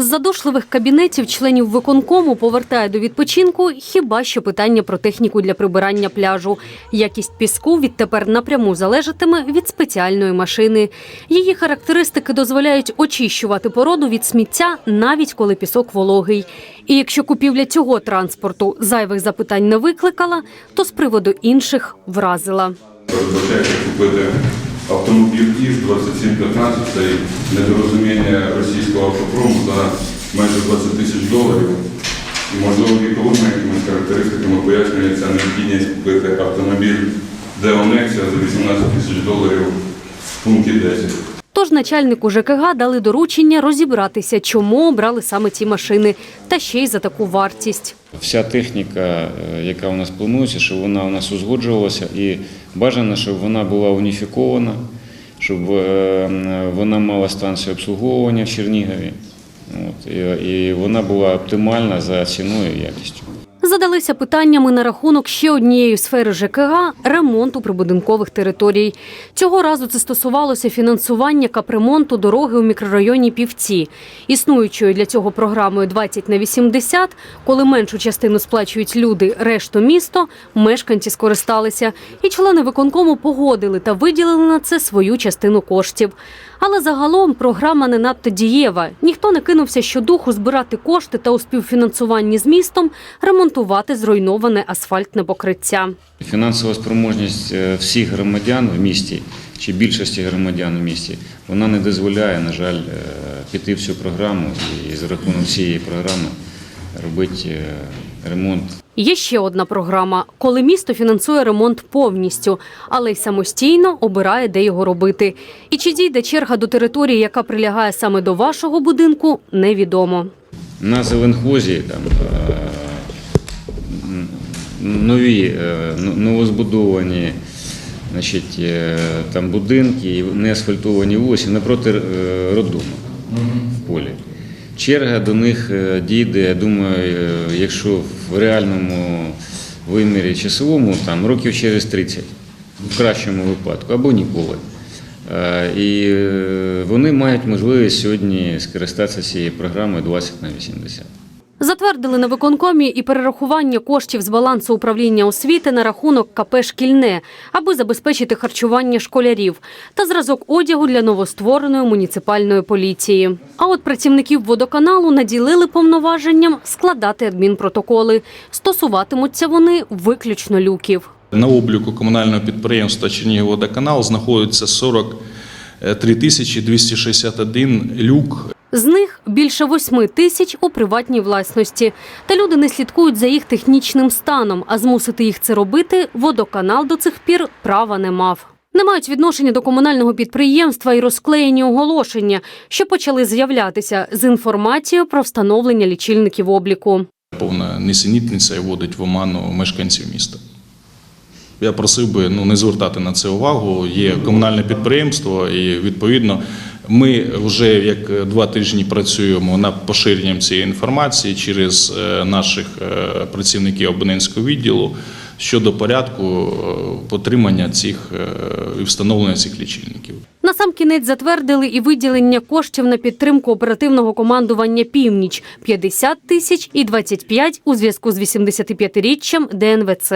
З задушливих кабінетів членів виконкому повертає до відпочинку хіба що питання про техніку для прибирання пляжу. Якість піску відтепер напряму залежатиме від спеціальної машини. Її характеристики дозволяють очищувати породу від сміття, навіть коли пісок вологий. І якщо купівля цього транспорту зайвих запитань не викликала, то з приводу інших вразила. Купити автомобіль ІЗ 2715, це недорозуміння російського за майже 20 тисяч доларів. І можливо віковими якимись характеристиками пояснюється необхідність купити автомобіль Nexia за 18 тисяч доларів в пункті 10. Тож начальнику ЖКГ дали доручення розібратися, чому обрали саме ці машини, та ще й за таку вартість. Вся техніка, е, яка у нас планується, щоб вона у нас узгоджувалася і бажано, щоб вона була уніфікована, щоб е, вона мала станцію обслуговування в Чернігові. От, і, вона була оптимальна за ціною і якістю. Задалися питаннями на рахунок ще однієї сфери ЖКГ ремонту прибудинкових територій. Цього разу це стосувалося фінансування капремонту дороги у мікрорайоні Півці. Існуючою для цього програмою 20 на 80, коли меншу частину сплачують люди, решту місто, мешканці скористалися. І члени виконкому погодили та виділили на це свою частину коштів. Але загалом програма не надто дієва. Ніхто не кинувся щодуху збирати кошти та у співфінансуванні з містом ремонтувати зруйноване асфальтне покриття. Фінансова спроможність е, всіх громадян в місті чи більшості громадян в місті вона не дозволяє, на жаль, е, піти в цю програму і за рахунок цієї програми робити е, ремонт Є ще одна програма, коли місто фінансує ремонт повністю, але й самостійно обирає, де його робити. І чи дійде черга до території, яка прилягає саме до вашого будинку, невідомо. На Зеленхозі там нові е, ну- новозбудовані значить, е, там будинки, не асфальтовані вулиці напроти е, роддому в полі. Черга до них дійде, я думаю, якщо в реальному вимірі часовому, там років через 30, в кращому випадку, або ніколи. І вони мають можливість сьогодні скористатися цією програмою 20 на 80. Затвердили на виконкомі і перерахування коштів з балансу управління освіти на рахунок КП «Шкільне», аби забезпечити харчування школярів та зразок одягу для новоствореної муніципальної поліції. А от працівників водоканалу наділили повноваженням складати адмінпротоколи. Стосуватимуться вони виключно люків. На обліку комунального підприємства Чернігівводоканал знаходиться 43 тисячі 261 люк. З них більше восьми тисяч у приватній власності. Та люди не слідкують за їх технічним станом, а змусити їх це робити водоканал до цих пір права не мав. Не мають відношення до комунального підприємства і розклеєні оголошення, що почали з'являтися з інформацією про встановлення лічильників обліку. Повна несенітниця і вводить в оману мешканців міста. Я просив би ну, не звертати на це увагу. Є комунальне підприємство, і відповідно ми вже як два тижні працюємо над поширенням цієї інформації через е, наших е, працівників абонентського відділу щодо порядку е, потримання цих е, і встановлення цих лічильників. Насамкінець затвердили і виділення коштів на підтримку оперативного командування «Північ» – 50 тисяч і 25 у зв'язку з 85-річчям ДНВЦ.